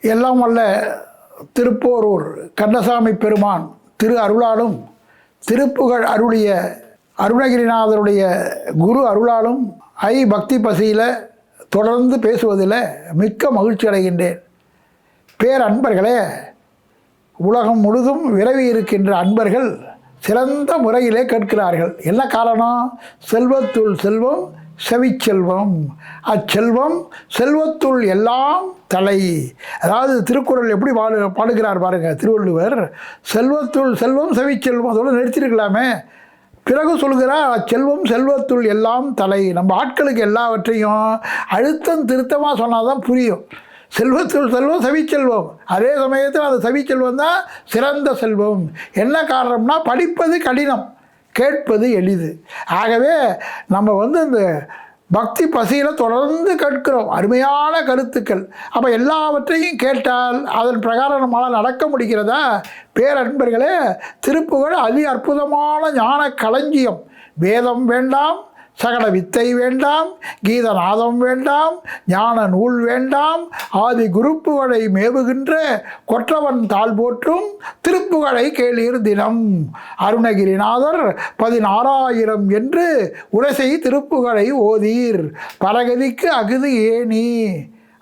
எல்லாம் வல்ல திருப்போரூர் கண்ணசாமி பெருமான் திரு அருளாலும் திருப்புகழ் அருளிய அருணகிரிநாதருடைய குரு அருளாலும் ஐ பக்தி பசியில் தொடர்ந்து பேசுவதில் மிக்க மகிழ்ச்சி அடைகின்றேன். பேர் அன்பர்களே உலகம் முழுதும் விரவி இருக்கின்ற அன்பர்கள் சிறந்த முறையிலே கேட்கிறார்கள். என்ன காரணம்? செல்வத்துள் செல்வம் செவிச்செல்வம். அச்செல்வம் செல்வத்துள் எல்லாம் தலை. அதாவது திருக்குறள் எப்படி பாடு பாடுகிறார் பாருங்கள் திருவள்ளுவர். செல்வத்துள் செல்வம் செவிச்செல்வம் அதோடு நிறுத்திருக்கலாமே. பிறகு சொல்கிறார் அச்செல்வம் செல்வத்துள் எல்லாம் தலை. நம்ம ஆட்களுக்கு எல்லாவற்றையும் அழுத்தம் திருத்தமாக சொன்னால் தான் புரியும். செல்வத்துள் செல்வம் செவிச்செல்வம். அதே சமயத்தில் அந்த செவிச்செல்வம் தான் சிறந்த செல்வம். என்ன காரணம்னா படிப்பது கடினம். கேட்பது எளிது. ஆகவே நம்ம வந்து இந்த பக்தி பசியில் தொடர்ந்து கேட்கிறோம். அருமையான கருத்துக்கள். அப்போ எல்லாவற்றையும் கேட்டால் அதன் பிரகாரம் நம்மளால் நடக்க முடிகிறதா? பேரன்பர்களே திருப்புகழ் அதி அற்புதமான ஞான களஞ்சியம் வேதம் வேண்டாம் சகல வித்தை வேண்டாம் கீதநாதம் வேண்டாம் ஞான நூல் வேண்டாம் ஆதி குருப்புகளை மேவுகின்ற கொற்றவன் தாழ் போற்றும் திருப்புகழை கேளீர் தினம். அருணகிரிநாதர் பதினாறாயிரம் என்று உரசை திருப்புகழை ஓதீர். பரகதிக்கு அகுது ஏணி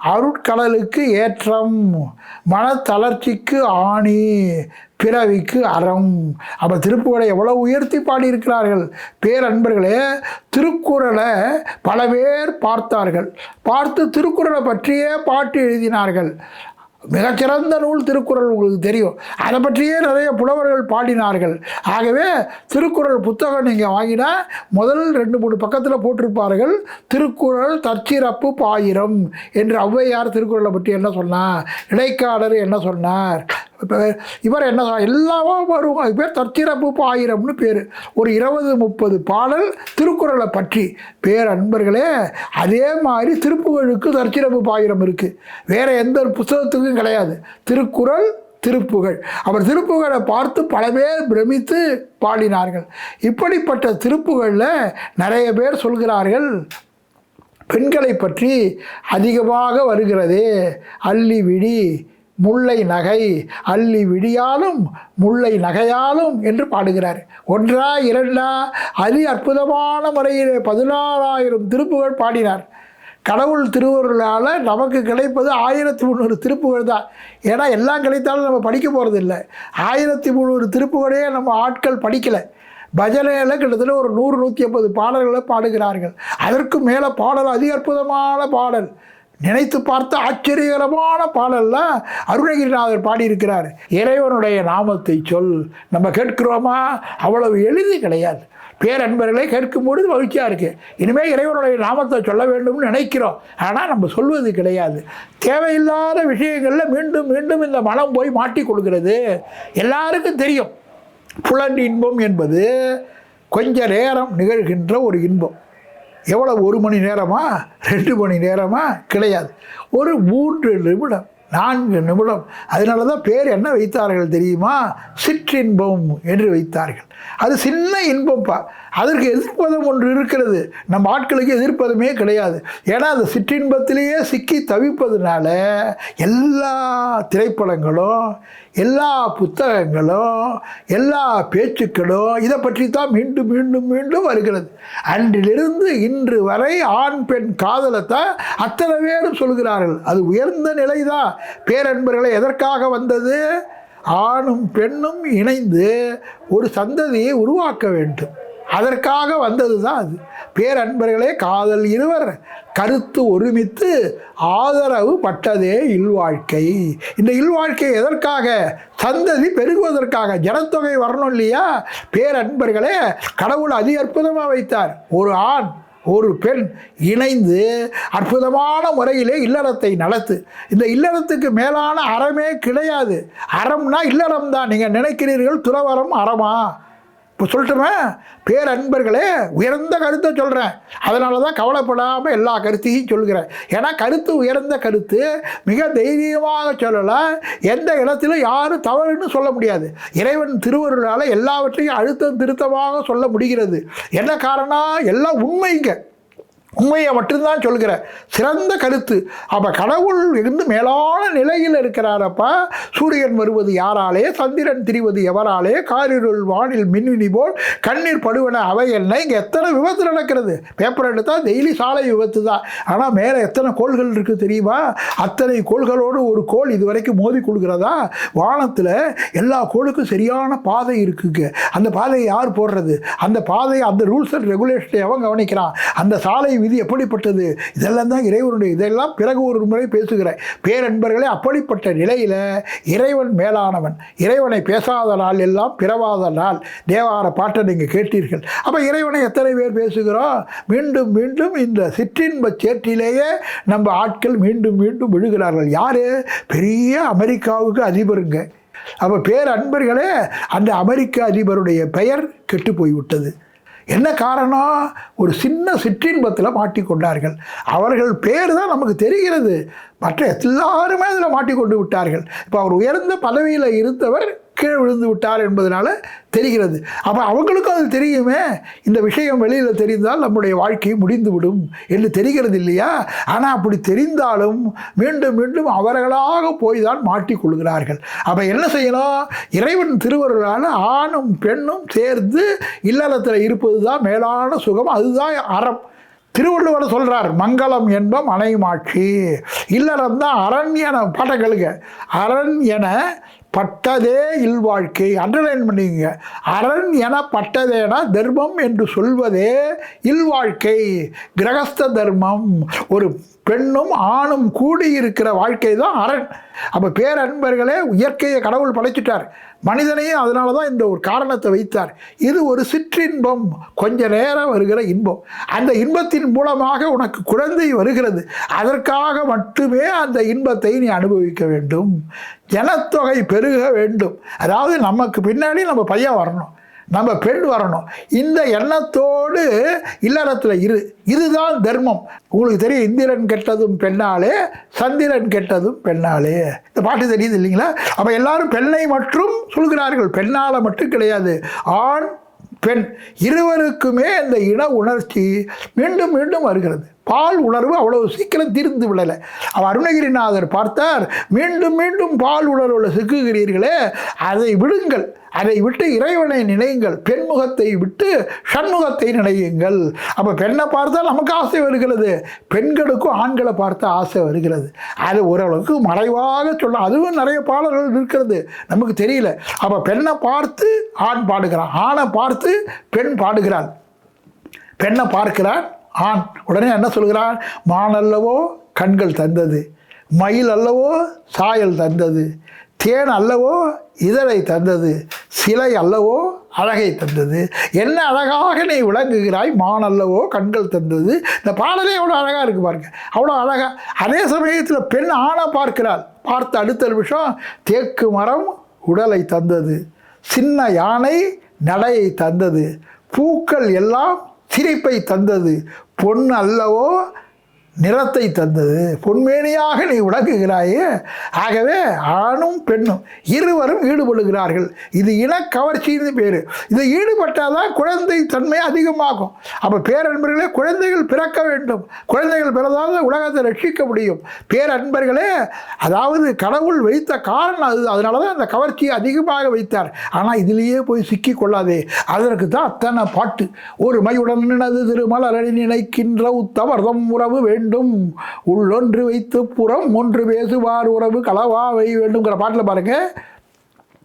அருட்கடலுக்கு ஏற்றம் மனத்தளர்ச்சிக்கு ஆணி பிறவிக்கு அறம். அப்போ திருப்புகளை எவ்வளோ உயர்த்தி பாடியிருக்கிறார்கள்? பேரன்பர்களே திருக்குறளை பல பேர் பார்த்தார்கள். பார்த்து திருக்குறளை பற்றியே பாட்டு எழுதினார்கள். மிகச்சிறந்த நூல் திருக்குறள் உங்களுக்கு தெரியும். அதை பற்றியே நிறைய புலவர்கள் பாடினார்கள். ஆகவே திருக்குறள் புத்தகம் நீங்கள் வாங்கினா முதல் ரெண்டு மூணு பக்கத்தில் போட்டிருப்பார்கள். திருக்குறள் தற்சிறப்பு பாயிரம் என்று ஔவையார் திருக்குறளை பற்றி என்ன சொன்னார்? இடைக்காலர் என்ன சொன்னார்? இப்போ இவர் என்ன சொன்னார்? எல்லாமே வரும் அது பேர் தற்சிறப்பு பாயிரம்னு பேர். ஒரு இருபது முப்பது பாடல் திருக்குறளை பற்றி. பேர் அன்பர்களே அதே மாதிரி திருப்புகழுக்கு தற்சிறப்பு பாயிரம் இருக்குது வேறு எந்த ஒரு புத்தகத்துக்கும் கிடையாது. திருக்குறள் திருப்புகழ். அவர் திருப்புகழை பார்த்து பல பேர் பிரமித்து பாடினார்கள். இப்படிப்பட்ட திருப்புகழில் நிறைய பேர் சொல்கிறார்கள் பெண்களை பற்றி அதிகமாக வருகிறதே அள்ளி விழி முல்லை நகை அள்ளி விடியாலும் முல்லை நகையாலும் என்று பாடுகிறார். ஒன்றா இரண்டா அதி அற்புதமான முறையில் பதினாறாயிரம் திருப்புகள் பாடினார். கடவுள் திருவருளால் நமக்கு கிடைப்பது ஆயிரத்தி முந்நூறு திருப்புகள் தான். ஏன்னா எல்லாம் கிடைத்தாலும் நம்ம படிக்க போகிறது இல்லை ஆயிரத்தி முந்நூறு திருப்புகளே நம்ம ஆட்கள் படிக்கலை. பஜனையில் கிட்டத்தட்ட ஒரு நூறு நூற்றி ஐம்பது பாடல்களை பாடுகிறார்கள். அதற்கு மேலே பாடல் அதி அற்புதமான பாடல். நினைத்து பார்த்த ஆச்சரியகரமான பாடல்ல அருணகிரிநாதர் பாடியிருக்கிறார். இறைவனுடைய நாமத்தை சொல். நம்ம கேட்கிறோமா? அவ்வளவு எளிது கிடையாது. பேரன்பர்களை கேட்கும் பொழுது மகிழ்ச்சியாக இருக்குது இனிமேல் இறைவனுடைய நாமத்தை சொல்ல வேண்டும்னு நினைக்கிறோம். ஆனால் நம்ம சொல்வது கிடையாது. தேவையில்லாத விஷயங்களில் மீண்டும் மீண்டும் இந்த மனம் போய் மாட்டி கொடுக்கிறது எல்லாருக்கும் தெரியும். புலன் இன்பம் என்பது கொஞ்ச நேரம் நிகழ்கின்ற ஒரு இன்பம். எவ்வளோ ஒரு மணி நேரமா ரெண்டு மணி நேரமா கிடையாது. ஒரு மூன்று நிமிடம் நான்கு நிமிடம். அதனால தான் பேர் என்ன வைத்தார்கள் தெரியுமா? சிற்றின்பம் என்று வைத்தார்கள். அது சின்ன இன்பம்ப்பா. அதற்கு எதிர்ப்பதம் ஒன்று இருக்கிறது. நம்ம ஆட்களுக்கு எதிர்ப்பதமே கிடையாது. ஏன்னா அந்த சிற்றின்பத்திலேயே சிக்கி தவிப்பதுனால எல்லா திரைப்படங்களும் எல்லா புத்தகங்களும் எல்லா பேச்சுக்களும் இதை பற்றி தான் மீண்டும் மீண்டும் மீண்டும் வருகிறது. அன்றிலிருந்து இன்று வரை ஆண் பெண் காதலைத்தான் அத்தனை பேரும் சொல்கிறார்கள். அது உயர்ந்த நிலை தான் பேரன்பர்களை எதற்காக வந்தது? ஆணும் பெண்ணும் இணைந்து ஒரு சந்ததியை உருவாக்க வேண்டும். அதற்காக வந்தது தான் அது. பேரன்பர்களே காதல் இருவர் கருத்து ஒருமித்து ஆதரவு பட்டதே இல்வாழ்க்கை. இந்த இல்வாழ்க்கை எதற்காக? சந்ததி பெருகுவதற்காக. ஜனத்தொகை வரணும் இல்லையா? பேரன்பர்களே கடவுள் அதி அற்புதமாக வைத்தார். ஒரு ஆண் ஒரு பெண் இணைந்து அற்புதமான முறையிலே இல்லறத்தை நடத்து. இந்த இல்லறத்துக்கு மேலான அறமே கிடையாது. அறம்னா இல்லறம் தான் நீங்கள் நினைக்கிறீர்கள் துறவரம் அறமா? இப்போ சொல்லட்டுமே? பேரன்பர்களே உயர்ந்த கருத்தை சொல்கிறேன் அதனால தான் கவலைப்படாமல் எல்லா கருத்தையும் சொல்கிறேன் ஏன்னா கருத்து உயர்ந்த கருத்து மிக தைரியமாக சொல்லலாம் எந்த இடத்திலும் யாரும் தவறுன்னு சொல்ல முடியாது. இறைவன் திருவருளால் எல்லாவற்றையும் அழுத்தம் திருத்தமாக சொல்ல முடிகிறது. என்ன காரணம் எல்லாம் உண்மைங்க. உண்மையை மட்டும்தான் சொல்கிற. சிறந்த கருத்து. அப்போ கடவுள் இருந்து மேலான நிலையில் இருக்கிறாரப்பா. சூரியன் வருவது யாராலே? சந்திரன் திரிவது எவராலே? காரிருள் வானில் மின்வினி போல் கண்ணீர் படுவன அவை என்ன? இங்கே எத்தனை விபத்து நடக்கிறது? பேப்பர் எடுத்தால் டெய்லி சாலை விபத்து தான். ஆனால் மேலே எத்தனை கோள்கள் இருக்குது தெரியுமா? அத்தனை கோள்களோடு ஒரு கோள் இது வரைக்கும் மோதி கொடுக்குறதா வானத்தில் எல்லா கோளுக்கும் சரியான பாதை இருக்குங்க. அந்த பாதையை யார் போடுறது? அந்த பாதையை அந்த ரூல்ஸ் அண்ட் ரெகுலேஷனை எவன் கவனிக்கிறான். அந்த சாலை விதி எப்படிப்பட்டது? இதெல்லாம் தான் இறைவனுடைய இதெல்லாம் பிறகு ஒரு முறை பேசுகிறேன். பேரன்பர்களே அப்படிப்பட்ட நிலையில் இறைவன் மேலானவன். இறைவனை பேசாத நாள் எல்லாம் பிறவாத நாள். தேவார பாட்டை நீங்கள் கேட்டீர்கள். அப்போ இறைவனை எத்தனை பேர் பேசுகிறோம்? மீண்டும் மீண்டும் இந்த சிற்றின்ப சேற்றிலேயே நம்ம ஆட்கள் மீண்டும் மீண்டும் விழுகிறார்கள். யார்? பெரிய அமெரிக்காவுக்கு அதிபருங்க. அப்போ பேரன்பர்களே அந்த அமெரிக்க அதிபருடைய பெயர் கெட்டு போய்விட்டது. என்ன காரணம்? ஒரு சின்ன சிற்றின்பத்தில் மாட்டிக்கொண்டார்கள். அவர்கள் பேர் தான் நமக்கு தெரிகிறது. மற்ற எல்லாருமே அதில் மாட்டிக்கொண்டு விட்டார்கள். இப்போ அவர் உயர்ந்த பதவியில் இருந்தவர் கீழே விழுந்து விட்டார் என்பதனால தெரிகிறது. அப்போ அவங்களுக்கும் அது தெரியுமே. இந்த விஷயம் வெளியில் தெரிந்தால் நம்முடைய வாழ்க்கை முடிந்துவிடும் என்று தெரிகிறது இல்லையா? ஆனால் அப்படி தெரிந்தாலும் மீண்டும் மீண்டும் அவர்களாக போய் தான் மாட்டிக்கொள்கிறார்கள் அப்போ என்ன செய்யணும்? இறைவன் திருவருளால் ஆணும் பெண்ணும் சேர்ந்து இல்லறத்தில் இருப்பது தான் மேலான சுகம். அதுதான் அறம். திருவள்ளுவர் சொல்கிறார் மங்களம் என்பம் அணைமாட்சி இல்லறம் தான் அரண் என பாட்டங்களுங்க அரண் என பட்டதே இல்வாழ்க்கை. அண்டர்லைன் பண்ணிக்கங்க அரண் என பட்டதேனா தர்மம் என்று சொல்வதே இல்வாழ்க்கை. கிரகஸ்த தர்மம். ஒரு பெண்ணும் ஆணும் கூடியிருக்கிற வாழ்க்கை தான் அரண். அப்போ பேரன்பர்களே இயற்கையை கடவுள் படைச்சிட்டார். மனிதனையும் அதனால தான் இந்த ஒரு காரணத்தை வைத்தார். இது ஒரு சிற்றின்பம். கொஞ்ச நேரம் வருகிற இன்பம். அந்த இன்பத்தின் மூலமாக உனக்கு குழந்தை வருகிறது. அதற்காக மட்டுமே அந்த இன்பத்தை நீ அனுபவிக்க வேண்டும். ஜனத்தொகை பெருக வேண்டும். அதாவது நமக்கு பின்னாடி நம்ம பையன் வரணும். நம்ம பெண் வரணும். இந்த எண்ணத்தோடு இல்லறத்தில் இரு. இதுதான் தர்மம். உங்களுக்கு தெரியும் இந்திரன் கெட்டதும் பெண்ணாலே சந்திரன் கெட்டதும் பெண்ணாலே. இந்த பாட்டு தெரியுது இல்லைங்களா? அப்போ எல்லாரும் பெண்ணை மட்டும் சொல்கிறார்கள். பெண்ணால் மட்டும் கிடையாது. ஆண் பெண். இருவருக்குமே இந்த இன உணர்ச்சி மீண்டும் மீண்டும் வருகிறது. பால் உணர்வு அவ்வளவு சீக்கிரம் தீர்ந்து விடலை. அவர் அருணகிரிநாதர் பார்த்தார் மீண்டும் மீண்டும் பால் உணர்வில் சிக்குகிறீர்களே அதை விடுங்கள். அதை விட்டு இறைவனை நினையுங்கள். பெண்முகத்தை விட்டு ஷண்முகத்தை நினையுங்கள். அப்போ பெண்ணை பார்த்தால் நமக்கு ஆசை வருகிறது. பெண்களுக்கும் ஆண்களை பார்த்து ஆசை வருகிறது. அது ஓரளவுக்கு மறைவாக சொல்ல அதுவும் நிறைய பாடல்கள் இருக்கிறது. நமக்கு தெரியல. அப்போ பெண்ணை பார்த்து ஆண் பாடுகிறான். ஆணை பார்த்து பெண் பாடுகிறாள். பெண்ணை பார்க்கிறான். ஆண். உடனே என்ன சொல்கிறான் மான் அல்லவோ கண்கள் தந்தது மயில் அல்லவோ சாயல் தந்தது தேன் அல்லவோ இதழை தந்தது சிலை அல்லவோ அழகை தந்தது. என்ன அழகாக நீ விளங்குகிறாய்? மான் அல்லவோ கண்கள் தந்தது. இந்த பாடலே எவ்வளோ அழகாக இருக்கு பாருங்க. அவ்வளோ அழகாக அதே சமயத்தில் பெண் ஆணை பார்க்கிறாள். பார்த்த அடுத்த நிமிஷம் தேக்கு மரம் உடலை தந்தது சின்ன யானை நடையை தந்தது பூக்கள் எல்லாம் சிரிப்பை தந்தது பொன் அல்லவோ நிறத்தை தந்தது. பொன்மேனியாக நீ விளக்குகிறாயே ஆகவே ஆணும் பெண்ணும் இருவரும் ஈடுபடுகிறார்கள். இது இனக்கவர்ச்சின்னு பேர். இது ஈடுபட்டால் தான் குழந்தை தன்மை அதிகமாகும். அப்போ பேரன்பர்களே குழந்தைகள் பிறக்க வேண்டும். குழந்தைகள் பிறந்தால் உலகத்தை ரட்சிக்க முடியும். பேரன்பர்களே அதாவது கடவுள் வைத்த காரணம் அது. அதனால தான் அந்த கவர்ச்சியை அதிகமாக வைத்தார். ஆனால் இதிலேயே போய் சிக்கி கொள்ளாதே. அதற்கு தான் அத்தனை பாட்டு. ஒரு மையுடன் நினது திருமலரணி நினைக்கின்ற உத்தவர்தம் உறவு வேண்டும். உள்ளொன்று வைத்து புறம் ஒன்று பேசுவார் உறவு களவாவை வேண்டும்ங்கிற பாட்டில் பாருங்கள்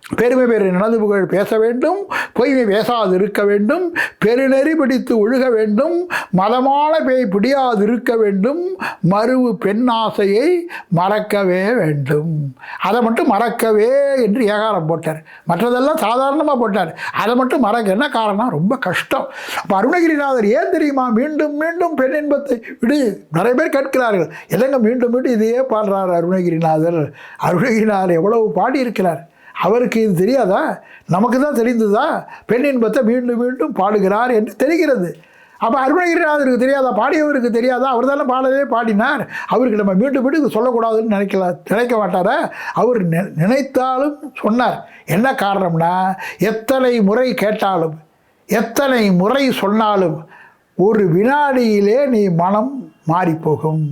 பெருமை பெரு நினது புகழ் பேச வேண்டும் பொய்மை பேசாது இருக்க வேண்டும் பெருநெறி பிடித்து ஒழுக வேண்டும் மதமான பேய் பிடியாது இருக்க வேண்டும் மறுவு பெண் ஆசையை மறக்கவே வேண்டும். அதை மட்டும் மறக்கவே என்று ஏகாரம் போட்டார். மற்றதெல்லாம் சாதாரணமாக போட்டார். அதை மட்டும் மறக்க என்ன காரணம் ரொம்ப கஷ்டம். அப்போ அருணகிரிநாதர் ஏன் தெரியுமா? மீண்டும் மீண்டும் பெண் இன்பத்தை விடு. நிறைய பேர் கேட்கிறார்கள் எதங்க மீண்டும் மீண்டும் இதையே பாடுறார் அருணகிரிநாதர்? அருணகிரிநாதர் எவ்வளவு பாடியிருக்கிறார்? அவருக்கு இது தெரியாதா? நமக்கு தான் தெரிந்ததா? பெண் இன்பத்தை மீண்டும் மீண்டும் பாடுகிறார் என்று தெரிகிறது. அப்போ அருணகிரிநாதருக்கு தெரியாதா? பாடியவருக்கு தெரியாதா? அவர் தானே பாடலே பாடினார். அவருக்கு நம்ம மீண்டும் மீண்டும் இது சொல்லக்கூடாதுன்னு நினைக்கல நினைக்க மாட்டாரா? அவர் நினைத்தாலும் சொன்னார். என்ன காரணம்னா எத்தனை முறை கேட்டாலும் எத்தனை முறை சொன்னாலும் ஒரு வினாடியிலே நீ மனம் மாறிப்போகும்.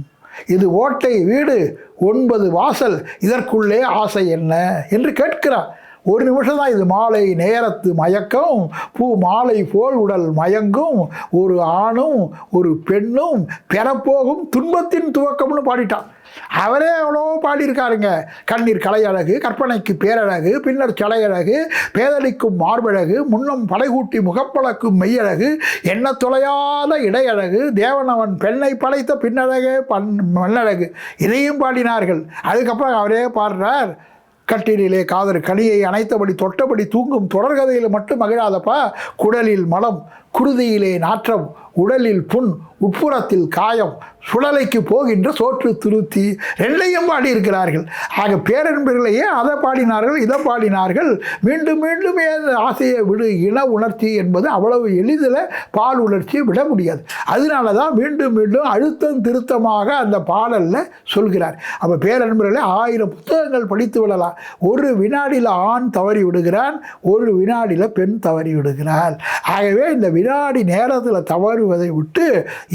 இது ஓட்டை வீடு ஒன்பது வாசல் இதற்குள்ளே ஆசை என்ன? என்று கேட்கிறார். ஒரு நிமிஷம் தான் இது மாலை நேரத்து மயக்கம் பூ மாலை போல் உடல் மயங்கும் ஒரு ஆணும் ஒரு பெண்ணும் பெறப்போகும் துன்பத்தின் துவக்கம்னு பாடிட்டான். அவரே எவ்வளோ பாடியிருக்காருங்க. கண்ணீர் கலையழகு கற்பனைக்கு பேரழகு பின்னர் சலையழகு பேதலிக்கும் மார்பழகு முன்னம் படைகூட்டி முகப்பழக்கும் மெய்யழகு என்ன தொலையாத இடையழகு தேவனவன் பெண்ணை படைத்த பின்னழகே பண் மண்ணழகு. இதையும் பாடினார்கள். அதுக்கப்புறம் அவரே பாடுறார். கட்டிலே காதல் கனியை அணைத்தபடி தொட்டபடி தூங்கும் தொடர்கதையில் மட்டும் மகிழாதப்பா. குடலில் மலம் குருதியிலே நாற்றம் உடலில் புண் உட்புறத்தில் காயம் சுழலைக்கு போகின்ற சோற்று திருத்தி ரெண்டையும் பாடியிருக்கிறார்கள். ஆக பேரன்பர்களையே அதை பாடினார்கள் இதை பாடினார்கள். மீண்டும் மீண்டும் ஏன் ஆசையை விடு இன உணர்ச்சி என்பது அவ்வளவு எளிதில் பால் உணர்ச்சியை விட முடியாது. அதனால தான் மீண்டும் மீண்டும் அழுத்தம் திருத்தமாக அந்த பாடலில் சொல்கிறார். அப்போ பேரன்பர்களே ஆயிரம் புத்தகங்கள் படித்து விடலாம். ஒரு வினாடியில் ஆண் தவறி விடுகிறான் ஒரு வினாடியில் பெண் தவறி விடுகிறாள். ஆகவே இந்த வினாடி நேரத்தில் தவறு தவறுவதை விட்டு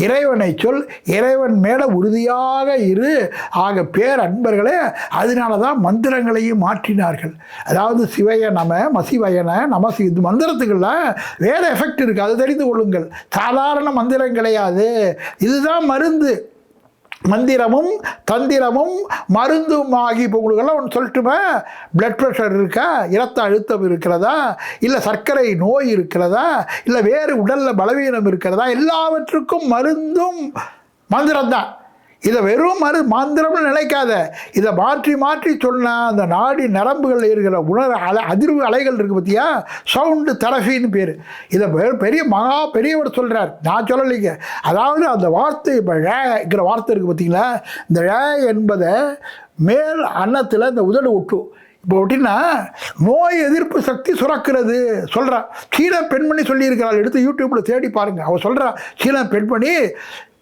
இறைவனை சொல் இறைவன் மேலே உறுதியாக இரு. ஆக பேர் அன்பர்களே அதனால தான் மந்திரங்களையும் மாற்றினார்கள். அதாவது சிவைய நம மசிவயன நமசி இது மந்திரத்துக்குள்ள வேறு எஃபெக்ட் இருக்குது அது தெரிந்து கொள்ளுங்கள். சாதாரண மந்திரம் கிடையாது இதுதான் மருந்து. மந்திரமும் தந்திரமும் மருந்தும் ஆகி இப்போ உங்களுக்கெல்லாம் ஒன்று சொல்லட்டுமே. பிளட் ப்ரெஷர் இருக்கா? இரத்த அழுத்தம் இருக்கிறதா? இல்லை சர்க்கரை நோய் இருக்கிறதா? இல்லை வேறு உடலில் பலவீனம் இருக்கிறதா? எல்லாவற்றுக்கும் மருந்தும் மந்திரம் தான் இதை வெறும் மறு மந்திரம்னு நினைக்காத. இதை மாற்றி மாற்றி சொன்னால் அந்த நாடி நரம்புகளில் இருக்கிற உணர் அலை அதிர்வு அலைகள் இருக்குது பார்த்தியா சவுண்டு தெரபின்னு பேர். இதை பெரிய மகா பெரியவர் சொல்கிறார் நான் சொல்லலைங்க. அதாவது அந்த வார்த்தை இப்போ ழங்கிற வார்த்தை இருக்குது பார்த்தீங்களா இந்த ழ என்பதை மேல் அன்னத்தில் இந்த உதடு ஒட்டும் இப்போ அப்படின்னா நோய் எதிர்ப்பு சக்தி சுரக்கிறது சொல்கிறா சீன பெண்மணி சொல்லியிருக்கிறாள். எடுத்து யூடியூப்பில் தேடி பாருங்கள் அவள் சொல்கிறா சீன பெண்மணி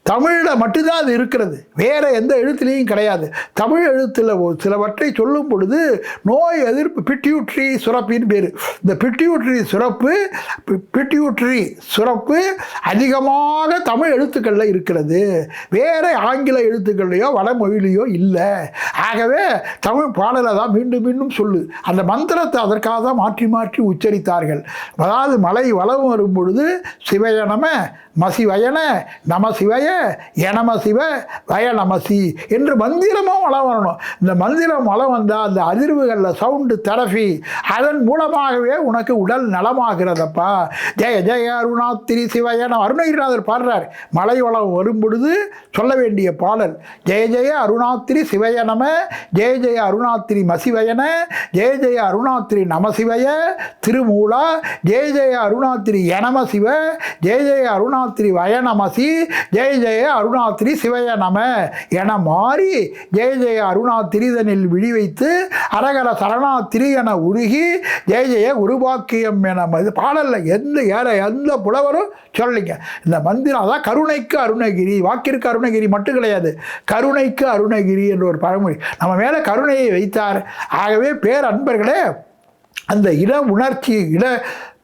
தமிழில் மட்டும்தான் அது இருக்கிறது. வேறு எந்த எழுத்துலேயும் கிடையாது. தமிழ் எழுத்தில் சிலவற்றை சொல்லும் பொழுது நோய் எதிர்ப்பு பிட்யூட்ரி சுரப்பின்னு பேர். இந்த பிட்யூட்ரி சுரப்பு பி- பிட்யூட்ரி சுரப்பு அதிகமாக தமிழ் எழுத்துக்களில் இருக்கிறது. வேறு ஆங்கில எழுத்துக்கள்லையோ வடமொழியிலையோ இல்லை. ஆகவே தமிழ் பாடலை தான் மீண்டும் மீண்டும் சொல்லு. அந்த மந்திரத்தை அதற்காக தான் மாற்றி மாற்றி உச்சரித்தார்கள். அதாவது மலை வளம் வரும் பொழுது சிவயனம மசிவயன நம சிவய எனம சிவ வய நமசி என்று மந்திரமும் வளம் வரணும். இந்த மந்திரம் வளம் வந்தால் அந்த அதிர்வுகளில் சவுண்டு தெரபி அதன் மூலமாகவே உனக்கு உடல் நலமாகிறதப்பா. ஜெய ஜெய அருணாத்திரி சிவயன அருணகிரிநாதர் பாடுறார். மலை வளம் வரும் பொழுது சொல்ல வேண்டிய பாடல். ஜெய ஜெய அருணாத்திரி சிவயனம ஜெய ஜெய அருணாத்திரி மசிவயன ஜெய ஜெய அருணாத்திரி நமசிவய திருமூலா ஜெய ஜெய அருணாத்திரி எனம சிவ ஜெய ஜெய அருணாத்திரி வயநமசி ஜெய ஜெய அருணாத்திரி சிவய நம என மாறி ஜெய ஜெய அருணாத்திரிதனில் விழி வைத்து அரகர சரணாத்திரி என உருகி ஜெய ஜெய குருபாக்கியம் என இது பாடலில் எந்த ஏற எந்த புலவரும் சொல்லலைங்க. இந்த மந்திரம் அதான் கருணைக்கு அருணகிரி வாக்கிற்கு அருணகிரி மட்டும் கிடையாது. கருணைக்கு அருணகிரி என்ற ஒரு பழமொழி. நம்ம மேலே கருணையை வைத்தார். ஆகவே பேர் அன்பர்களே அந்த இட உணர்ச்சி இட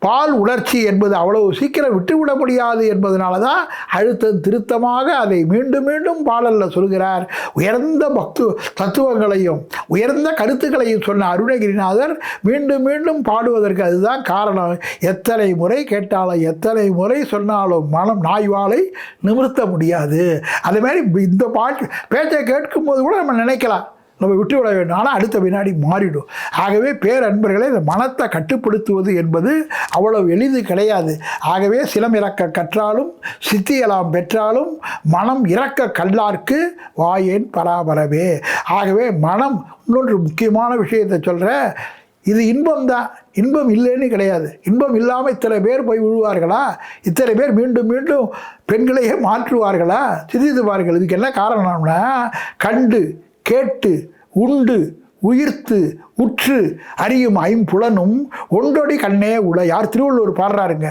பால் உணர்ச்சி என்பது அவ்வளவு சீக்கிரம் விட்டுவிட முடியாது என்பதனால தான் அழுத்தம் திருத்தமாக அதை மீண்டும் மீண்டும் பாடலில் சொல்கிறார். உயர்ந்த பக்து தத்துவங்களையும் உயர்ந்த கருத்துக்களையும் சொன்ன அருணகிரிநாதர் மீண்டும் மீண்டும் பாடுவதற்கு அதுதான் காரணம். எத்தனை முறை கேட்டாலும் எத்தனை முறை சொன்னாலும் மனம் நாய்வாலை நிமிர்த்த முடியாது. அதே மாதிரி இந்த பாட்டு பேச்சை கேட்கும்போது கூட நம்ம நினைக்கலாம். நம்ம விட்டு விட வேண்டும். ஆனால் அடுத்த வினாடி மாறிடும். ஆகவே பேரன்பர்களே இந்த மனத்தை கட்டுப்படுத்துவது என்பது அவ்வளவு எளிது கிடையாது. ஆகவே சிலம் இறக்க கற்றாலும் சித்தியலாம் பெற்றாலும் மனம் இறக்க கல்லார்க்கு வாயேன் பராபரவே ஆகவே மனம் இன்னொன்று முக்கியமான விஷயத்தை சொல்கிற இது இன்பம் தான். இன்பம் இல்லைன்னு கிடையாது. இன்பம் இல்லாமல் இத்தனை பேர் போய் விழுவார்களா? இத்தனை பேர் மீண்டும் மீண்டும் பெண்களையே மாற்றுவார்களா? சிந்தித்து பாருங்கள். இதுக்கு என்ன காரணம்னா கண்டு கேட்டு உண்டு உயிர்த்து உற்று அறியும் ஐம்புலனும் ஒன்றொடி கண்ணே உள. யார் திருவள்ளுவர் பாடுறாருங்க?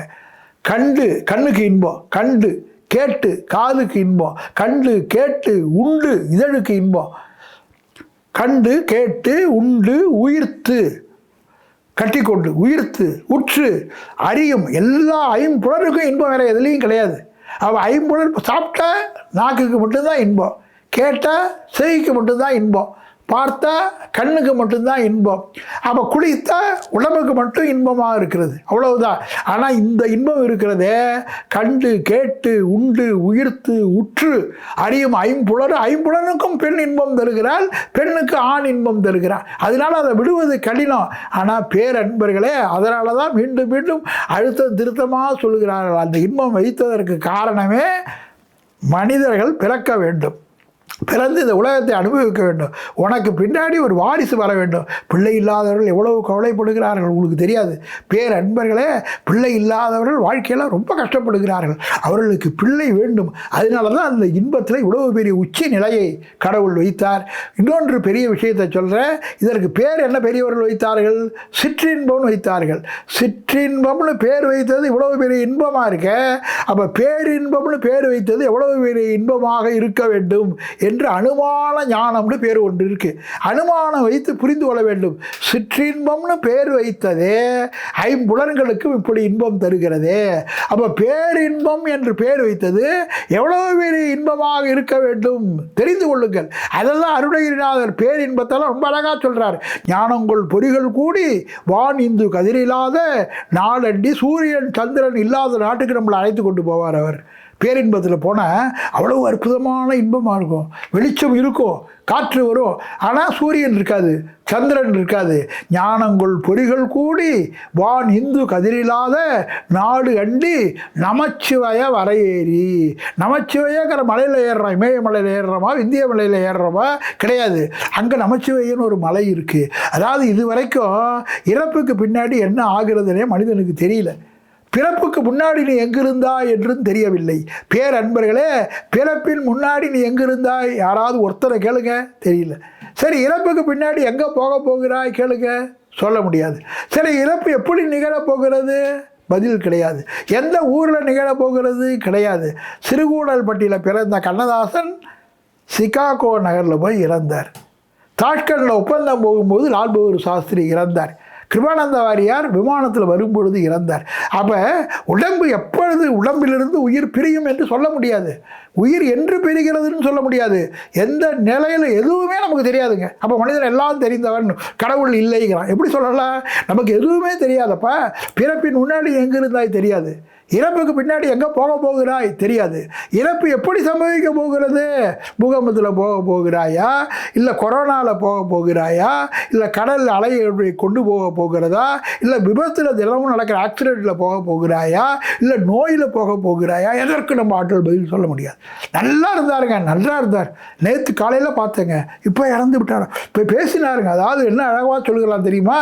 கண்டு கண்ணுக்கு இன்பம். கண்டு கேட்டு காதுக்கு இன்பம். கண்டு கேட்டு உண்டு இதழுக்கு இன்பம். கண்டு கேட்டு உண்டு உயிர்த்து கட்டிக்கொண்டு உயிர்த்து உற்று அறியும் எல்லா ஐம்புலனுக்கும் இன்பம் வேறு எதுலேயும் கிடையாது. அவள் ஐம்புலன் சாப்பிட்டா நாக்குக்கு மட்டும்தான் இன்பம். கேட்டால் செய்திக்கு மட்டும்தான் இன்பம். பார்த்தா கண்ணுக்கு மட்டும்தான் இன்பம். அப்போ குளித்தா உடம்புக்கு மட்டும் இன்பமாக இருக்கிறது. அவ்வளவுதான். ஆனால் இந்த இன்பம் இருக்கிறதே கண்டு கேட்டு உண்டு உயிர்த்து உற்று அறியும் ஐம்புலர் ஐம்புலனுக்கும் பெண் இன்பம் தருகிறாள் பெண்ணுக்கு ஆண் இன்பம் தருகிறாள். அதனால் அதை விடுவது கடினம். ஆனால் பேரன்பர்களே அதனால தான் மீண்டும் மீண்டும் அழுத்தம் திருத்தமாக சொல்லுகிறார்கள் அந்த இன்பம் வைத்ததற்கு காரணமே மனிதர்கள் பிறக்க வேண்டும். பிறந்து இந்த உலகத்தை அனுபவிக்க வேண்டும். உனக்கு பின்னாடி ஒரு வாரிசு வர வேண்டும். பிள்ளை இல்லாதவர்கள் எவ்வளவு கவலைப்படுகிறார்கள் உங்களுக்கு தெரியாது. பேர் அன்பர்களே பிள்ளை இல்லாதவர்கள் வாழ்க்கையில் ரொம்ப கஷ்டப்படுகிறார்கள். அவர்களுக்கு பிள்ளை வேண்டும். அதனால தான் அந்த இன்பத்தில் இவ்வளவு பெரிய உச்ச நிலையை கடவுள் வைத்தார். இன்னொன்று பெரிய விஷயத்தை சொல்கிறேன் இதற்கு பேர் என்ன பெரியவர்கள் வைத்தார்கள்? சிற்றின்பம்னு வைத்தார்கள். சிற்றின்பம்னு பேர் வைத்தது இவ்வளவு பெரிய இன்பமாக இருக்க? அப்போ பேரின்பம்னு பேர் வைத்தது எவ்வளவு பெரிய இன்பமாக இருக்க வேண்டும் என்று அனுமான ஞானம்னு பேர் ஒன்று இருக்குது அனுமானம் வைத்து புரிந்து கொள்ள வேண்டும். சிற்றின்பம்னு பேர் வைத்ததே ஐம்புலன்களுக்கும் இப்படி இன்பம் தருகிறதே. அப்போ பேரின்பம் என்று பேர் வைத்தது எவ்வளவு பெரிய இன்பமாக இருக்க வேண்டும்? தெரிந்து கொள்ளுங்கள். அதெல்லாம் அருணகிரிநாதர் பேரின்பத்தெல்லாம் ரொம்ப அழகாக சொல்கிறார் ஞானங்கள் பொறிகள் கூடி வான் இந்து கதிரில்லாத நாளண்டி சூரியன் சந்திரன் இல்லாத நாட்டுக்கு நம்மளை அழைத்து கொண்டு போவார் அவர். பேரின்பத்தில் போனால் அவ்வளோ அற்புதமான இன்பமாக இருக்கும். வெளிச்சம் இருக்கும் காற்று வரும். ஆனால் சூரியன் இருக்காது சந்திரன் இருக்காது. ஞானங்கள் பொறிகள் கூடி வான் இந்து கதிரில்லாத நாடு அண்டி நமச்சிவய வரையேறி. நமச்சிவயங்கிற மலையில் ஏறுறோம் இமய மலையில் ஏறுறோமா இந்திய மலையில் ஏறுறோமா? கிடையாது. அங்கே நமச்சிவயன்னு ஒரு மலை இருக்குது அதாவது இது வரைக்கும் இறப்புக்கு பின்னாடி என்ன ஆகிறதுனே மனிதனுக்கு தெரியல. பிறப்புக்கு முன்னாடி நீ எங்கிருந்தாய் என்றும் தெரியவில்லை. பேரன்பர்களே பிறப்பின் முன்னாடி நீ எங்கிருந்தாய் யாராவது ஒருத்தரை கேளுங்க. தெரியல. சரி இறப்புக்கு பின்னாடி எங்கே போக போகிறாய் கேளுங்க. சொல்ல முடியாது. சரி இறப்பு எப்படி நிகழப்போகிறது பதில் கிடையாது. எந்த ஊரில் நிகழப்போகிறது கிடையாது. சிறுகூடல்பட்டியில் பிறந்த கண்ணதாசன் சிகாகோ நகரில் போய் இறந்தார். தாஷ்கண்டில் ஒப்பந்தம் போகும்போது லால்பகதூர் சாஸ்திரி இறந்தார். கிருபானந்த வாரியார் விமானத்தில் வரும்பொழுது இறந்தார். அப்போ உடம்பு எப்பொழுது உடம்பிலிருந்து உயிர் பிரியும் என்று சொல்ல முடியாது. உயிர் என்று பிரிகிறதுன்னு சொல்ல முடியாது. எந்த நிலையில் எதுவுமே நமக்கு தெரியாதுங்க. அப்போ மனிதன் எல்லாம் தெரிந்தவன் கடவுள் இல்லைங்கிறான். எப்படி சொல்லலாம்? நமக்கு எதுவுமே தெரியாதப்பா. பிறப்பின் முன்னாடி எங்கே இருந்தாய் தெரியாது. இறப்புக்கு பின்னாடி எங்கே போக போகிறாய் தெரியாது. இறப்பு எப்படி சம்பவிக்க போகிறது? பூகம்பத்தில் போக போகிறாயா? இல்லை கொரோனாவில் போக போகிறாயா? இல்லை கடல் அலையை எப்படி கொண்டு போக போகிறதா? இல்லை விபத்தில் தினமும் நடக்கிற ஆக்சிடெண்ட்டில் போக போகிறாயா? இல்லை நோயில் போக போகிறாயா? எதற்கு நம்ம ஆற்றல் பதில் சொல்ல முடியாது. நல்லா இருந்தாருங்க நல்லா இருந்தார். நேற்று காலையில் பார்த்தேங்க. இப்போ இறந்து விட்டார்? இப்போ பேசினாருங்க. அதாவது என்ன அழகாக சொல்லுகிறான் தெரியுமா?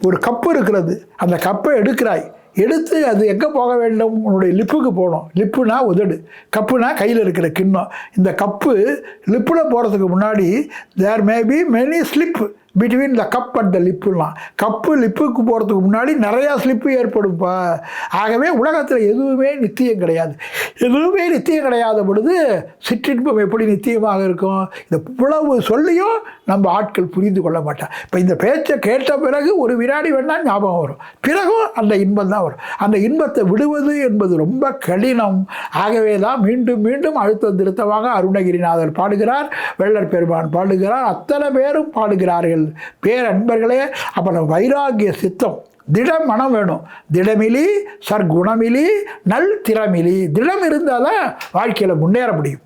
ஒரு கப்பு இருக்கிறது. அந்த கப்பை எடுக்கிறாய். எடுத்து அது எங்கே போக வேண்டும்? உன்னுடைய லிப்புக்கு போகணும். லிப்புனா உதடு. கப்புனா கையில் இருக்கிற கிண்ணம். இந்த கப்பு லிப்பில் போகிறதுக்கு முன்னாடி there may be many slip between the cup and the லிப்புலாம் cup லிப்புக்கு போகிறதுக்கு முன்னாடி நிறையா ஸ்லிப்பு ஏற்படும்ப்பா ஆகவே உலகத்தில் எதுவுமே நித்தியம் கிடையாது. எதுவுமே நித்தியம் கிடையாத பொழுது சிற்றின்பம் எப்படி நித்தியமாக இருக்கும்? இந்த புலவு சொல்லியும் நம்ம ஆட்கள் புரிந்து கொள்ள மாட்டான் இப்போ இந்த பேச்சை கேட்ட பிறகு ஒரு வினாடி வேணால் ஞாபகம் வரும். பிறகும் அந்த இன்பம் தான் வரும். அந்த இன்பத்தை விடுவது என்பது ரொம்ப கடினம். ஆகவே தான் மீண்டும் மீண்டும் அழுத்தம் திருத்தமாக அருணகிரிநாதர் பாடுகிறார் வெள்ளர் பெருமான் பாடுகிறார் அத்தனை பேரும் பாடுகிறார்கள். பேரன்பர்களே அப்புறம் வைராகிய சித்தம் திட மனம் வேணும் திடமிலி சர்க்குணமிலி நல் திறமிலி திடம் இருந்தால் தான் வாழ்க்கையில் முன்னேற முடியும்.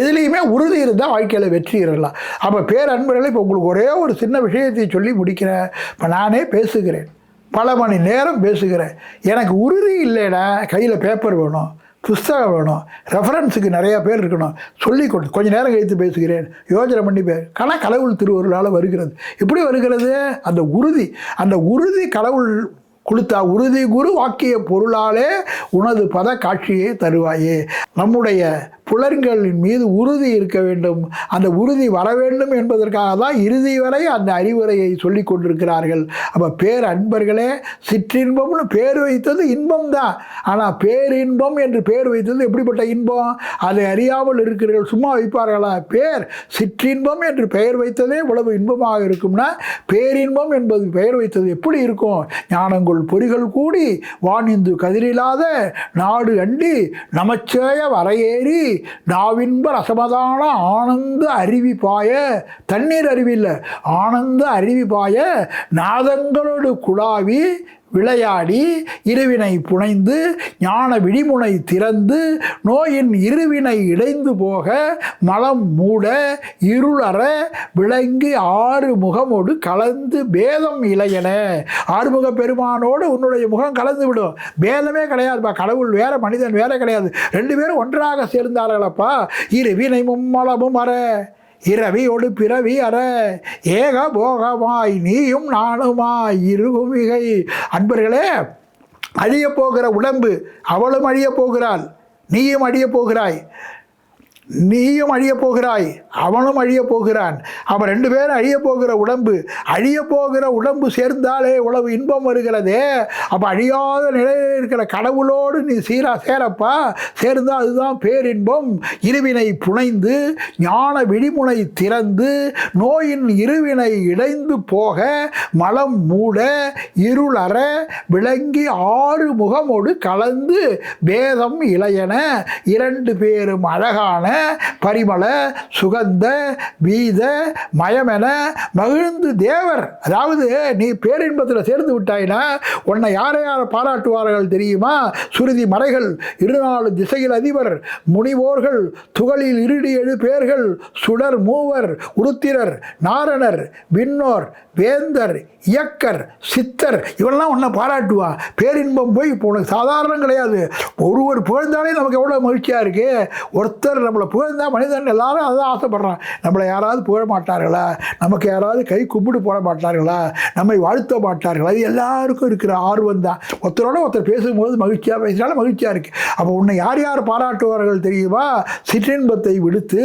எதுலேயுமே உறுதி இருந்தால் வாழ்க்கையில் வெற்றி இருக்கலாம் அப்போ பேரன்பர்கள் இப்போ உங்களுக்கு ஒரே ஒரு சின்ன விஷயத்தை சொல்லி முடிக்கிறேன். இப்போ நானே பேசுகிறேன். பல மணி நேரம் பேசுகிறேன். எனக்கு உறுதி இல்லைன்னா கையில் பேப்பர் வேணும். புஸ்தகம் வேணும். ரெஃபரன்ஸுக்கு நிறையா பேர் இருக்கணும். சொல்லி கொடு கொஞ்சம் நேரம் கழித்து பேசுகிறேன். யோஜனை பண்ணி பே கண கடவுள் திருவருளால் வருகிறது. எப்படி வருகிறது? அந்த உறுதி. அந்த உறுதி கடவுள் கொடுத்தா உறுதி குரு வாக்கிய பொருளாலே உனது பத காட்சியை தருவாயே. நம்முடைய புலன்களின் மீது உறுதி இருக்க வேண்டும். அந்த உறுதி வர வேண்டும் என்பதற்காக தான் இறுதி வரை அந்த அறிவுரையை சொல்லி கொண்டிருக்கிறார்கள். அப்போ பேர் அன்பர்களே சிற்றின்பம்னு பேர் வைத்தது இன்பம் தான். ஆனால் பேரின்பம் என்று பேர் வைத்தது எப்படிப்பட்ட இன்பம்? அதை அறியாமல் இருக்கிறீர்கள் சும்மா வைப்பார்களா? பேர் சிற்றின்பம் என்று பெயர் வைத்ததே இவ்வளவு இன்பமாக இருக்கும்னா பேரின்பம் என்பது பெயர் வைத்தது எப்படி இருக்கும்? ஞானங்கள் பொறிகள் கூடி வானிந்து கதிரில்லாத நாடு அண்டி நமச்சேய வரையேறி நாவின்ப ரசமதான ஆனந்த அருவி பாய தண்ணீர் அருவில்லை ஆனந்த அருவி பாய நாதங்களோடு குழாவி விளையாடி இருவினை புனைந்து ஞான விடிமுனை திறந்து நோயின் இருவினை இடைந்து போக மலம் மூட இருளற விளங்கி ஆறு முகமோடு கலந்து பேதம் இளையன ஆறுமுக பெருமானோடு உன்னுடைய முகம் கலந்து விடும். பேதமே கிடையாதுப்பா கடவுள் வேற மனிதன் வேற கிடையாது. ரெண்டு பேரும் ஒன்றாக சேர்ந்தார்களப்பா. இருவினை மும்மலமும் அற. இரவியோடு பிறவி அற ஏக போகமாய் நீயும் நானுமாய் இருகுமிகை அன்பர்களே அழியப் போகிற உடம்பு அவளும் அழியப் போகிறாள் நீயும் அழியப் போகிறாய். நீயும் அழியப் போகிறாய் அவனும் அழியப் போகிறான் அவன் ரெண்டு பேரும் அழியப் போகிற உடம்பு அழியப் போகிற உடம்பு சேர்ந்தாலே உழவு இன்பம் வருகிறதே. அப்போ அழியாத நிலையில் இருக்கிற கடவுளோடு நீ சீரா சேரப்பா. சேர்ந்தால் அதுதான் பேரின்பம். இருவினை புனைந்து ஞான விழிமுனை திறந்து நோயின் இருவினை இடைந்து போக மலம் மூட இருளற விளங்கி ஆறு முகமோடு கலந்து பேதம் இளையன. இரண்டு பேரும் அழகான பரிமள சுகந்த வீத மயமென மகிழ்ந்து தேவர். அதாவது நீ பேரின்பத்தில் சேர்ந்து விட்டாய்னா உன்னை யாரை யார் பாராட்டுவார்கள் தெரியுமா? சுருதி மறைகள் இருநாலு திசையில் அதிபர் முனிவோர்கள் துகளில் இருடி எழு பேர்கள் சுடர் மூவர் உருத்திரர் நாரணர் விண்ணோர் வேந்தர் இயக்கர் சித்தர் இவெல்லாம் உன்னை பாராட்டுவா. பேரின்பம் போய் இப்போ உனக்கு சாதாரணம் கிடையாது. ஒருவர் புகழ்ந்தாலே நமக்கு எவ்வளோ மகிழ்ச்சியாக இருக்கு. ஒருத்தர் நம்மளை புகழ்ந்தால் மனிதன் எல்லாரும் அதான் ஆசைப்படுறான். நம்மளை யாராவது புகழ மாட்டார்களா? நமக்கு யாராவது கை கும்பிட்டு போட மாட்டார்களா? நம்மை வாழ்த்த மாட்டார்களா? அது எல்லாருக்கும் இருக்கிற ஆர்வம் தான். ஒருத்தரோட ஒருத்தர் பேசும்போது மகிழ்ச்சியாக பேசினாலும் மகிழ்ச்சியாக இருக்குது அப்போ உன்னை யார் யார் பாராட்டுவார்கள் தெரியுமா? சிற்றின்பத்தை விடுத்து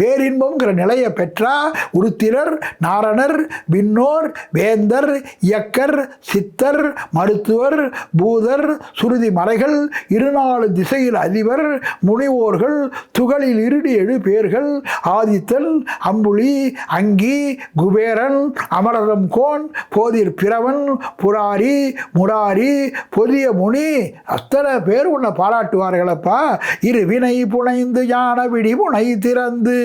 பேரின்பம்ங்கிற நிலையை பெற்றா உருத்திரர் நாரணர் விண்ணோர் வேந்தர் இயக்கர் சித்தர் மருத்துவர் பூதர் சுருதி மறைகள் இருநாலு திசையில் அதிபர் முனிவோர்கள் துகளில் இருடி எழு பேர்கள் ஆதித்தன் அம்புலி அங்கி குபேரன் அமரதம் கோன் போதிர் பிறவன் புராரி முராரி பொதிய முனி. அத்தனை பேர் உன்னை பாராட்டுவார்களப்பா. இருவினை புனைந்து ஞான விடிமுனை திறந்து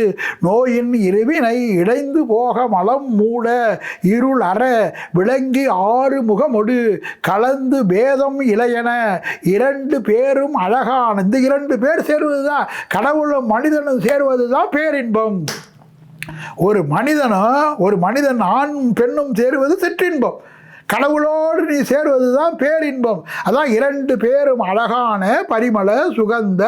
நோயின் இருவினை இடைந்து போக மலம் மூட இருள் அற விளங்கி ஆறு முகமொடு கலந்து பேதம் இளையன இரண்டு பேரும் அழகானது இரண்டு பேர் சேருவதுதான். கடவுளும் மனிதனும் சேருவதுதான் பேரின்பம். ஒரு மனிதனும் ஒரு மனிதன் ஆண் பெண்ணும் சேருவது சிற்றின்பம். கடவுளோடு நீ சேருவது தான் பேரின்பம். அதான் இரண்டு பேரும் அழகான பரிமள சுகந்த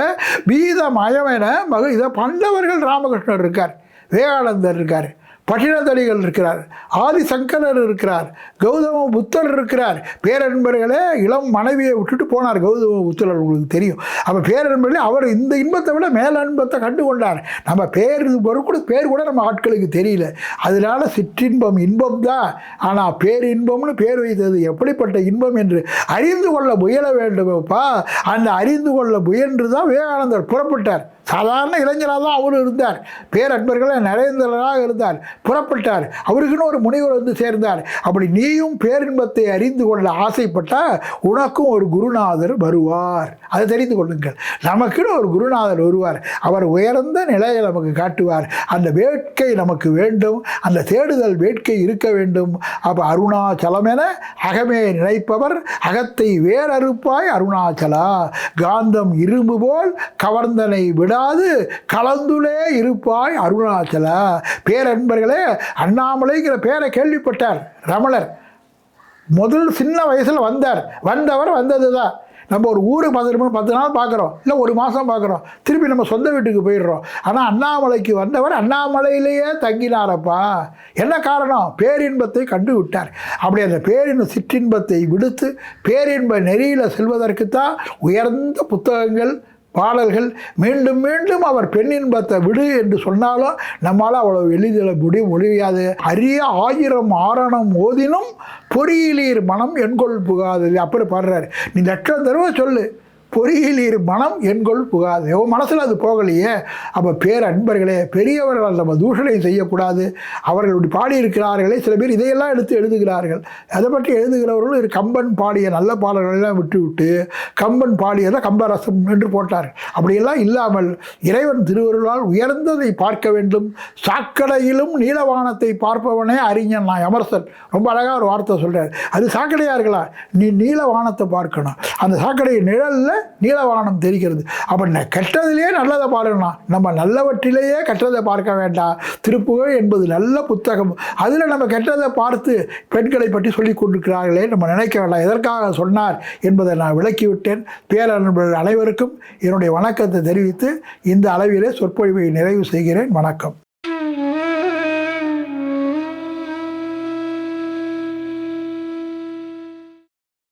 வீதமயமென மகு இதை பண்டவர்கள் ராமகிருஷ்ணர் இருக்கார் விவேகானந்தர் இருக்கார். பட்டினத்தடிகள் இருக்கிறார் ஆதிசங்கரர் இருக்கிறார் கௌதம புத்தர் இருக்கிறார். பேரன்பர்களே இளம் மனைவியை விட்டுட்டு போனார் கௌதம புத்தர் உங்களுக்கு தெரியும். அப்போ பேரன்பர்களே அவர் இந்த இன்பத்தை விட மேல இன்பத்தை கண்டு கொண்டார் நம்ம பேர் கூட பேர் கூட நம்ம ஆட்களுக்கு தெரியல. அதனால சிற்றின்பம் இன்பம் தான். ஆனால் பேரின்பம்னு பேர் வைத்தது எப்படிப்பட்ட இன்பம் என்று அறிந்து கொள்ள முயல வேண்டுமப்பா. அந்த அறிந்து கொள்ள முயன்று தான் விவேகானந்தர் புறப்பட்டார். சாதாரண இளைஞராக தான் அவர் இருந்தார். பேரன்பர்களே நரேந்திரராக இருந்தார் புறப்பட்டார். அவருக்குன்னு ஒரு முனைவர் வந்து சேர்ந்தார். அப்படி நீயும் பேரின்பத்தை அறிந்து கொள்ள ஆசைப்பட்டால் உனக்கும் ஒரு குருநாதர் வருவார். அதை தெரிந்து கொள்ளுங்கள். நமக்குன்னு ஒரு குருநாதர் வருவார். அவர் உயர்ந்த நிலையை நமக்கு காட்டுவார். அந்த வேட்கை நமக்கு வேண்டும். அந்த தேடுதல் வேட்கை இருக்க வேண்டும். அப்போ அருணாச்சலம் என அகமே நினைப்பவர் அகத்தை வேறறுப்பாய் அருணாச்சலா. காந்தம் இரும்பு போல் கவர்ந்தனை அதாவது கலந்துலே இருப்பாய் அருணாச்சல. பேரன்பர்களே அண்ணாமலைங்கிற பேரை கேள்விப்பட்டார் ரமணர். முதல் சின்ன வயசில் வந்தார். வந்தவர் வந்தது தான் நம்ம ஒரு ஊருக்கு பார்த்துட்டு பத்து நாள் பார்க்குறோம் இல்லை ஒரு மாதம் பார்க்குறோம் திருப்பி நம்ம சொந்த வீட்டுக்கு போயிடுறோம். ஆனால் அண்ணாமலைக்கு வந்தவர் அண்ணாமலையிலேயே தங்கினாரப்பா. என்ன காரணம்? பேரின்பத்தை கண்டு விட்டார் அப்படி அந்த பேரின்ப சிற்றின்பத்தை விடுத்து பேரின்ப நெறியில் செல்வதற்கு தான் உயர்ந்த புத்தகங்கள் பாடல்கள் மீண்டும் மீண்டும் அவர் பெண்ணின்பத்தை விடு என்று சொன்னாலும் நம்மால் அவ்வளோ எளிதில் முடி முடியாது. அரிய ஆயிரம் ஆரணம் ஓதினும் பொறியிலீர் மனம் எண்கொள் புகாதது. அப்புறம் பாடுறாரு. நீ லட்சம் தடவை சொல்லு. பொறியிலீர் மனம் என்கொள் புகாது. ஓ மனசில் அது போகலையே. அப்போ பேர் அன்பர்களே பெரியவர்கள் நம்ம தூஷணை செய்யக்கூடாது. அவர்கள் இப்படி பாடியிருக்கிறார்களே. சில பேர் இதையெல்லாம் எடுத்து எழுதுகிறார்கள். அதை பற்றி எழுதுகிறவர்களும் கம்பன் பாடிய நல்ல பாடல்களெல்லாம் விட்டுவிட்டு கம்பன் பாடியதை கம்பரசம் என்று போட்டார்கள். அப்படியெல்லாம் இல்லாமல் இறைவன் திருவருளால் உயர்ந்ததை பார்க்க வேண்டும். சாக்கடையிலும் நீலவானத்தை பார்ப்பவனே அறிஞன் நான் அமர்சன். ரொம்ப அழகாக ஒரு வார்த்தை சொல்கிறார் அது சாக்கடையாக இருக்கலாம் நீ நீலவானத்தை பார்க்கணும். அந்த சாக்கடை நிழலில் நீலவானம் தெரிகிறது. அப்போ கெட்டதிலேயே நல்லதை பாடணும் நம்ம நல்லவற்றிலேயே கெட்டதை பார்க்க வேண்டாம். திருப்புகழ் என்பது நல்ல புத்தகம். அதில் நம்ம கெட்டதை பார்த்து பெண்களை பற்றி சொல்லி கொண்டிருக்கிறார்களே நம்ம நினைக்க வேண்டாம். எதற்காக சொன்னார் என்பதை நான் விளக்கிவிட்டேன். பேரன்பர்கள் அனைவருக்கும் என்னுடைய வணக்கத்தை தெரிவித்து இந்த அளவிலே சொற்பொழிவை நிறைவு செய்கிறேன். வணக்கம்.